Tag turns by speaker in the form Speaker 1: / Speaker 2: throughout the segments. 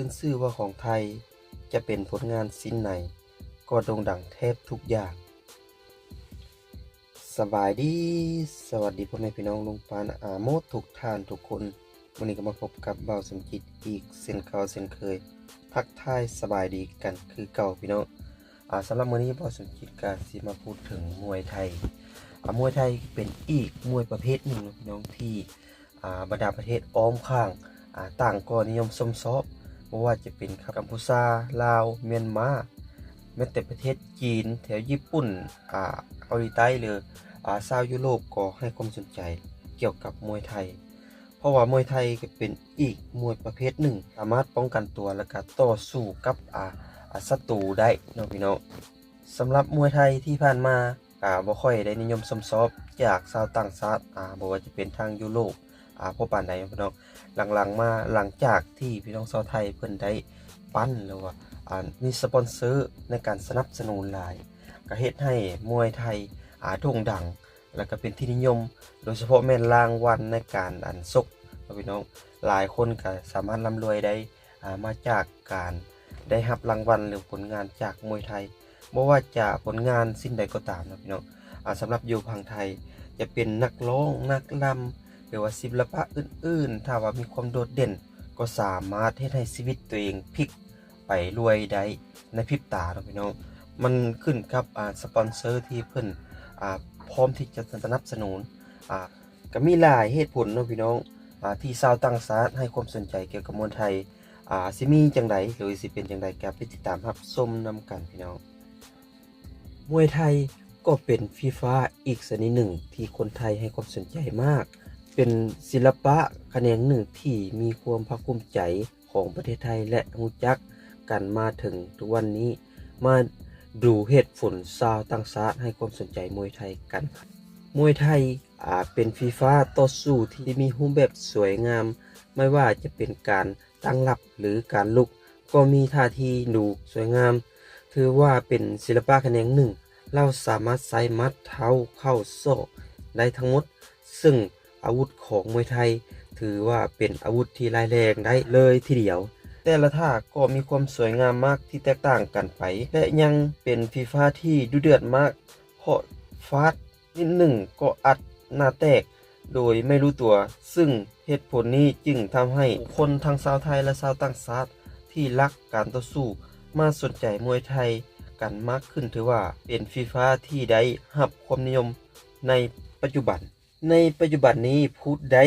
Speaker 1: ขึ้นชื่อว่าของไทยจะเป็นผลงานชิ้นไหน ก็โด่งดังแทบทุกอย่าง สบายดี สวัสดีพ่อแม่พี่น้องลุงปานอาโมดทุกท่านทุกคนวันนี้ก็มาพบกับเบาสมจิตอีกเส้นเก่าเส้นเคยทักทายสบายดีกันคือเก่าพี่น้องอ่าสำหรับมื้อนี้เบาสมจิตก็สิมาพูดถึงมวยไทยอ่ามวยไทยเป็นอีกมวยประเภทหนึ่งพี่น้องที่อ่าบรรดาประเทศอ้อมข้างอ่าต่างก็นิยมชมชอบ บ่ว่าจะเป็นกัมพูชาลาว เมียนมาแม้แต่ประเทศจีน แถวญี่ปุ่นอ่าเกาหลีใต้หรืออ่าชาวยุโรปก็ให้ความสนใจเกี่ยวกับมวยไทย เพราะว่ามวยไทยก็เป็นอีกมวยประเภทหนึ่ง สามารถป้องกันตัวและก็ต่อสู้กับอ่าศัตรูได้เนาะพี่น้องสำหรับมวยไทยที่ผ่านมาอ่าบ่ค่อยได้นิยมชมชอบจากชาวต่างชาติอ่าบ่ว่าจะเป็นทางยุโรป อ่าพวกปานใดพี่น้องหลังๆมาหลังจากที่พี่น้องชาวไทยเพิ่นได้ปั้นหรือว่าอ่ามีสปอนเซอร์ในการสนับสนุนหลายก็เฮ็ดให้มวยไทยอ่าโด่งดัง แล้วก็เป็นที่นิยม โดยเฉพาะแม่นรางวัลในการอันซกพี่น้องหลายคนก็สามารถร่ำรวยได้อ่ามาจากการได้รับรางวัลหรือผลงานจากมวยไทยบ่ว่าจะผลงานสิ้นใดก็ตามนะพี่น้องอสำหรับอยู่พังไทยจะเป็นนักร้องนักลำ หรือว่าศิลปะอื่นๆ ถ้าว่ามีความโดดเด่น ก็สามารถเฮ็ดให้ชีวิตตัวเองพลิกไปรวยได้ในพริบตาเนาะพี่น้อง มันขึ้นกับสปอนเซอร์ที่เพิ่นอ่าพร้อมที่จะสนับสนุนก็มีหลายเหตุผลเนาะพี่น้องอที่ชาวต่างชาติให้ความสนใจเกี่ยวกับมวยไทยอ่าสิมีจังไดหรือสิเป็นจังไดก็ไปติดตามรับชมนํกันพี่น้อง มวยไทยก็เป็นฟีฟ่าอีกชนิดหนึ่งที่คนไทยให้ความสนใจมาก เป็นศิลปะแขนงหนึ่งที่มีความภาคภูมิใจของประเทศไทยและรู้จักกันมาถึงทุกวันนี้มาดูเหตุผลชาวต่างชาติให้ความสนใจมวยไทยกันครับมวยไทยอ่าเป็นฟีฟ่าต่อสู้ที่มีรูปแบบสวยงาม ไม่ว่าจะเป็นการตั้งรับหรือการลุก ก็มีท่าทีดูสวยงาม ถือว่าเป็นศิลปะแขนงหนึ่ง เราสามารถใส่มัดเท้าเข้าโซ่ได้ทั้งหมด ซึ่ง อาวุธของมวยไทย ถือว่าเป็นอาวุธที่ร้ายแรงได้เลยทีเดียว แต่ละท่าก็มีความสวยงามมากที่แตกต่างกันไป และยังเป็นฟีฟ่าที่ดุเดือดมาก เพราะฟาดนิดหนึ่งก็อัดหน้าแตกโดยไม่รู้ตัว ซึ่งเหตุผลนี้จึงทำให้คนทั้งชาวไทยและชาวต่างชาติที่รักการต่อสู้มาสนใจมวยไทยกันมากขึ้นถือว่าเป็นฟีฟ่าที่ได้รับความนิยมในปัจจุบัน ในปัจจุบันนี้พูดได้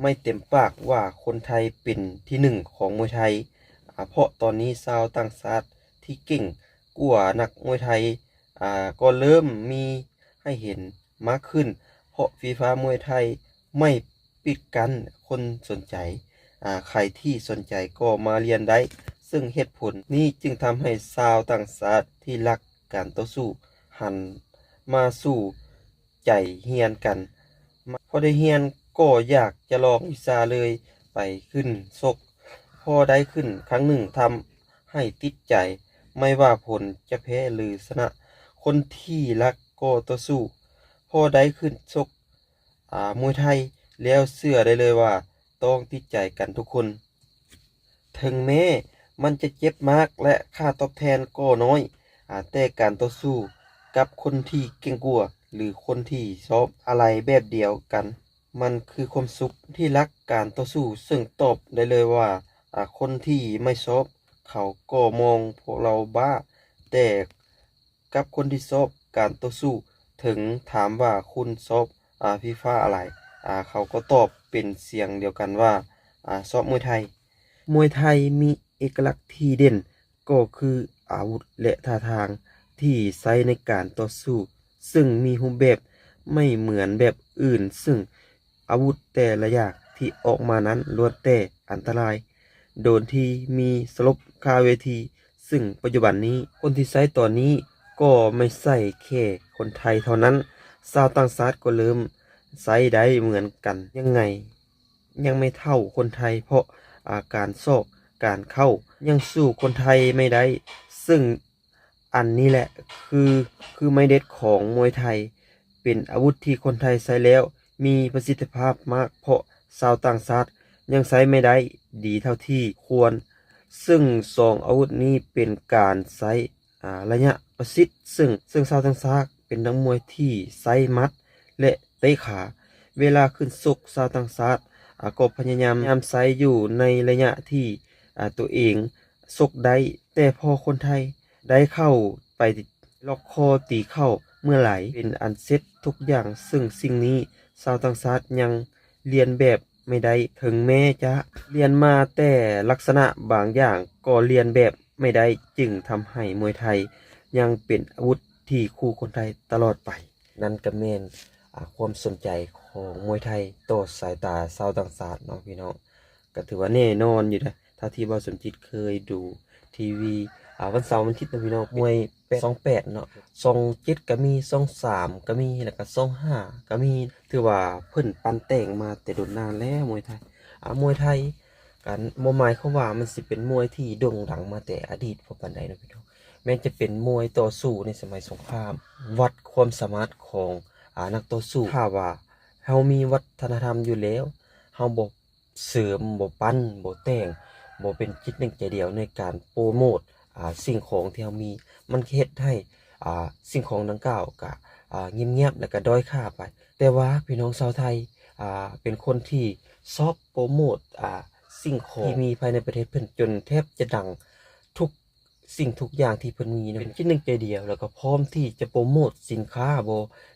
Speaker 1: ไม่เต็มปากว่าคนไทยเป็นที่หนึ่งของมวยไทย เพราะตอนนี้ชาวต่างชาติที่เก่งกว่านักมวยไทยก็เริ่มมีให้เห็นมากขึ้น เพราะฟีฟ่ามวยไทยไม่ปิดกันคนสนใจ ใครที่สนใจก็มาเรียนได้ ซึ่งเหตุผลนี้จึงทำให้ชาวต่างชาติที่รักการต่อสู้ หันมาสู่ใจเฮียนกัน พอได้เฮียนก็อยากจะลองวิชาเลยไปขึ้นซกพอได้ขึ้นครั้งหนึ่งทำให้ติดใจ ไม่ว่าผลจะแพ้หรือชนะ คนที่รักก็ต่อสู้ พอได้ขึ้นซกมวยไทยแล้วเชื่อได้เลยว่า ต้องติดใจกันทุกคน ถึงแม้มันจะเจ็บมากและค่าตอบแทนก็น้อยอแต่การต่อสู้กับคนที่เก่งกว่า หรือคนที่ชอบอะไรแบบเดียวกัน มันคือความสุขที่รักการต่อสู้ ซึ่งตอบได้เลยว่าคนที่ไม่ชอบเขาก็มองพวกเราบ้า แต่กับคนที่ชอบการต่อสู้ ถึงถามว่าคุณชอบอ่าฟีฟ่าอะไรอ่าเขาก็ตอบเป็นเสียงเดียวกันว่าอ่าชอบมวยไทย มวยไทยมีเอกลักษณ์ที่เด่น ก็คืออาวุธและท่าทางที่ใช้ในการต่อสู้ ซึ่งมีรูปแบบไม่เหมือนแบบอื่น ซึ่งอาวุธแต่ละอย่างที่ออกมานั้นล้วนแต่อันตราย โดนที่มีสลบคาเวที ซึ่งปัจจุบันนี้คนที่ใช้ตอนนี้ก็ไม่ใช่แค่คนไทยเท่านั้นชาวต่างชาติก็เริ่มใช้ได้เหมือนกันยังไง ยังไม่เท่าคนไทย เพราะอาการโซกการเข้ายังสู้คนไทยไม่ได้ ซึ่ง อันนี้แหละคือคือไม่เด็ดของมวยไทย เป็นอาวุธที่คนไทยใช้แล้ว มีประสิทธิภาพมากเพราะชาวต่างชาติยังใช้ไม่ได้ดีเท่าที่ควร ซึ่งสองอาวุธนี้เป็นการใช้อ่าระยะประสิทธิ์ซึ่งซึ่งชาวตังซากเป็นนักมวยที่ใช้มัด และเตะขา เวลาขึ้นซกชาวตังซากอ่าก็พยายามยามใช้อยู่ในระยะที่ตัวเองซกได้แต่พอคนไทย ได้เข้าไปล็อกคอตีเข้าเมื่อไหร่เป็นอันเสร็จทุกอย่างซึ่งสิ่งนี้ชาวตังซากยังเรียนแบบไม่ได้ถึงแม้จะเรียนมาแต่ลักษณะบางอย่างก็เรียนแบบไม่ได้จึงทำให้มวยไทย ยังเป็นอาวุธที่คู่คนไทยตลอดไป นั่นก็แมนความสนใจของมวยไทยต่อสายตาชาวต่างชาติเนาะพี่น้องก็ถือว่าแน่นอนอยู่นะถ้าที่บ่าวสมจิตเคยดูทีวี อ่าวันเสาร์วันอาทิตย์นะพี่น้องมวยสองแปดเนาะสองเจ็ดก็มีสองสามก็มีแล้วก็สองห้าก็มีถือว่าเพิ่นปันแต่งมาแต่โดนนานแล้วมวยไทยอ่ามวยไทยการบ่หมายเขาว่ามันสิเป็นมวยที่โด่งดังมาแต่อดีตพอปานใดนะพี่น้องแม้จะเป็นมวยต่อสู้ในสมัยสงคราม วัดความสามารถของอานักต่อสู้ถ้าว่าเฮามีวัฒนธรรมอยู่แล้วเฮาบ่เสริมบ่ปั้นบ่แต่งบ่เป็นจิตหนึ่งใจเดียวในการโปรโมท สิ่งของที่เฮามีมันเฮ็ดให้สิ่งของดังกล่าวก็อ่าเงียบๆแล้วก็ด้อยค่าไป แต่ว่าพี่น้องชาวไทยเป็นคนที่ชอบโปรโมทสิ่งของที่มีภายในประเทศเพิ่นจนแทบจะดังทุกสิ่งทุกอย่างที่เพิ่นมีนะเป็นคิดหนึ่งใจเดียว แล้วก็พร้อมที่จะโปรโมทสินค้าบ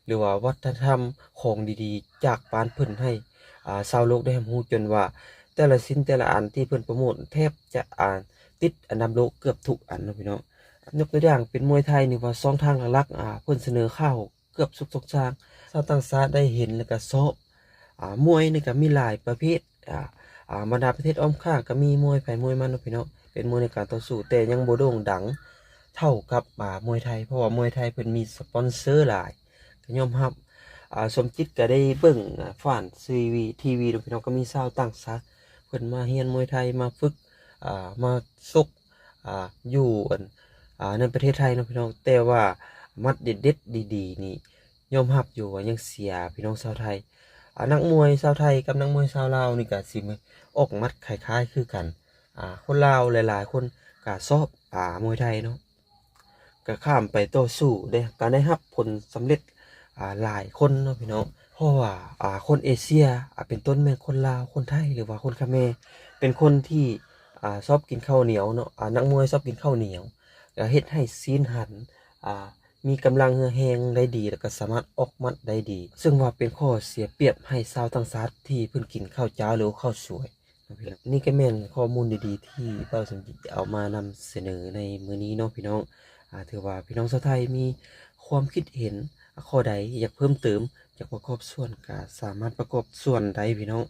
Speaker 1: หรือว่าวัฒนธรรมของดีๆ จากปานเพิ่นให้ชาวโลกได้รู้จนว่า แต่ละสินแต่ละอันที่เพิ่นโปรโมทแทบจะอ่าน ติดอันดับโลกเกือบทุกอันนะพี่น้องยกตัวอย่างเป็นมวยไทยนี่ว่าสองทางหลักๆอ่าเพิ่นเสนอข้าวเกือบทุกๆทางชาวต่างชาติได้เห็นแล้วก็ชอบอ่ามวยนี่ก็มีหลายประเภทอ่าอ่าบรรดาประเทศอ้อมข้างก็มีมวยไผมวยมันนะพี่น้องเป็นมวยในการต่อสู้แต่ยังโบโด่งดังเท่ากับอ่ามวยไทย เพราะว่ามวยไทยเพิ่นมีสปอนเซอร์หลายก็ยอมรับอ่าสมจิตก็ได้เบิ่งอ่าฝ่านซีวีทีวีพี่น้องก็มีชาวต่างชาติเพิ่นมาเรียนมวยไทยมาฝึก มาซุกอยู่อันอ่าในประเทศไทยนะพี่น้องแต่ว่ามัดเด็ดๆดีๆนี่ยอมรับอยู่ว่ายังเสียพี่น้องชาวไทยนักมวยชาวไทยกับนักมวยชาวลาวนี่ก็สิออกมัดคล้ายๆคือกันคนลาวหลายๆ คนก็ชอบอ่ามวยไทยเนาะก็ข้ามไปต่อสู้ได้การได้รับผลสำเร็จหลายคนเนาะพี่น้องเพราะว่าคนเอเชียเป็นต้นแม่คนลาวคนไทยหรือว่าคนเขมรเป็นคนที่ อ่าชอบกินข้าวเหนียวเนาะอ่านักมวยชอบกินข้าวเหนียวก็เฮ็ดให้ซีนหันอ่ามีกำลังเหือแหงได้ดี แล้วก็สามารถออกมัดได้ดี ซึ่งว่าเป็นข้อเสียเปรียบให้ชาวต่างชาติที่เพิ่นกินข้าวจ้าหรือข้าวสวยนี่ก็แม่นข้อมูลดีๆ ที่เป้าสมจิตเอามานำเสนอในมื้อนี้เนาะพี่น้องอ่าถือว่าพี่น้องชาวไทยมีความคิดเห็นข้อใดอยากเพิ่มเติมอยากประกอบส่วนก็สามารถประกอบส่วนใดพี่น้อง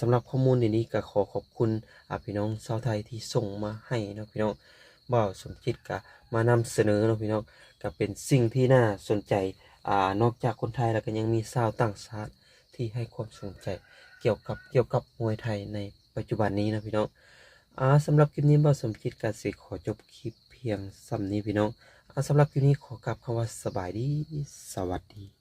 Speaker 1: สำหรับข้อมูลนี้ก็ขอขอบคุณพี่น้องชาวไทยที่ส่งมาให้เนาะพี่น้องบ่าวสมจิตก็มานำเสนอเนาะพี่น้องก็เป็นสิ่งที่น่าสนใจอ่านอกจากคนไทยแล้วก็ยังมีชาวต่างชาติที่ให้ความสนใจ เกี่ยวกับเกี่ยวกับมวยไทยในปัจจุบันนี้นะพี่น้องอาสำหรับคลิปนี้บ่าวสมคิดกาสิขอจบคลิปเพียงสำนี้พี่น้องอาสำหรับคลิปนี้ขอกลับคำว่าสบายดีสวัสดี